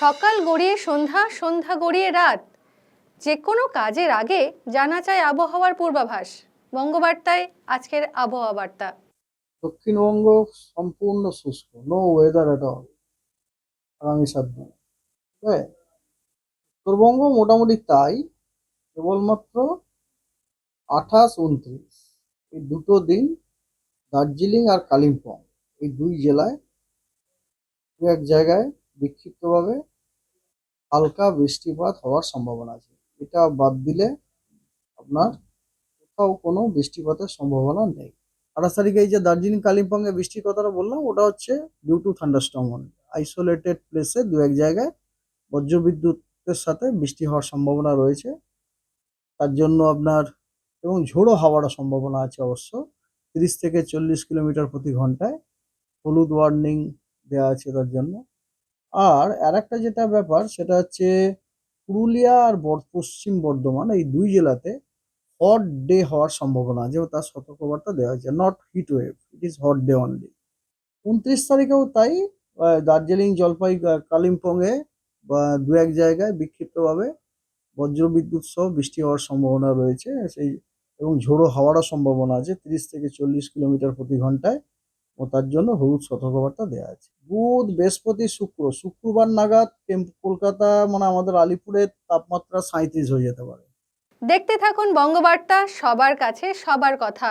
সকাল গড়িয়ে সন্ধ্যা সন্ধ্যা গড়িয়ে রাত। যে কোনো কাজের আগে জানা চায় আবহাওয়ার পূর্বাভাস। বঙ্গবার্তায় আজকের আবহাওয়া বার্তা। দক্ষিণবঙ্গ সম্পূর্ণ শুষ্ক নো ওয়েদার এট অল আগামী সাত দিন উত্তরবঙ্গ মোটামুটি তাই, কেবলমাত্র আঠাশ, উনত্রিশ। এই দুটো দিন দার্জিলিং আর কালিম্পং, এই দুই জেলায় দু এক জায়গায় বিক্ষিপ্তভাবে হালকা বৃষ্টিপাত হওয়ার সম্ভাবনা আছে। এটা বাদ দিলে আপনার কোথাও কোনো বৃষ্টিপাতের সম্ভাবনা নেই। আঠাশ তারিখে এই যে দার্জিলিং কালিম্পং এ বৃষ্টির কথাটা বললাম, ওটা হচ্ছে ডিউ টু থান্ডারস্টর্ম আইসোলেটেড প্লেসে দু এক জায়গায় বজ্রবিদ্যুতের সাথে বৃষ্টি হওয়ার সম্ভাবনা রয়েছে। তার জন্য আপনার এবং ঝোড়ো হাওয়ারও সম্ভাবনা আছে অবশ্য। তিরিশ থেকে চল্লিশ কিলোমিটার প্রতি ঘন্টায়। হলুদ ওয়ার্নিং দেওয়া আছে তার জন্য। আর আর একটা যেটা ব্যাপার, সেটা হচ্ছে পুরুলিয়া আর পশ্চিম বর্ধমান এই দুই জেলাতে হট ডে হওয়ার সম্ভাবনা আছে তার সতর্কবার্তা দেওয়া হয়েছে not heat wave it is hot day only উনত্রিশ তারিখেও তাই দার্জিলিং, জলপাই কালিম্পংয়ে বা দু এক জায়গায় বিক্ষিপ্তভাবে বজ্রবিদ্যুৎ সহ বৃষ্টি হওয়ার সম্ভাবনা রয়েছে, সেই, এবং ঝোড়ো হাওয়ারও সম্ভাবনা আছে, তিরিশ থেকে চল্লিশ কিলোমিটার প্রতি ঘন্টায়। ও তার জন্য হলুদ সতর্কবার্তা দেওয়া আছে। বুধ, বৃহস্পতি, শুক্র। শুক্রবার নাগাদ কলকাতা মানে আমাদের আলিপুরের তাপমাত্রা সাঁত্রিশ হয়ে যেতে পারে। দেখতে থাকুন বঙ্গবার্তা, সবার কাছে সবার কথা।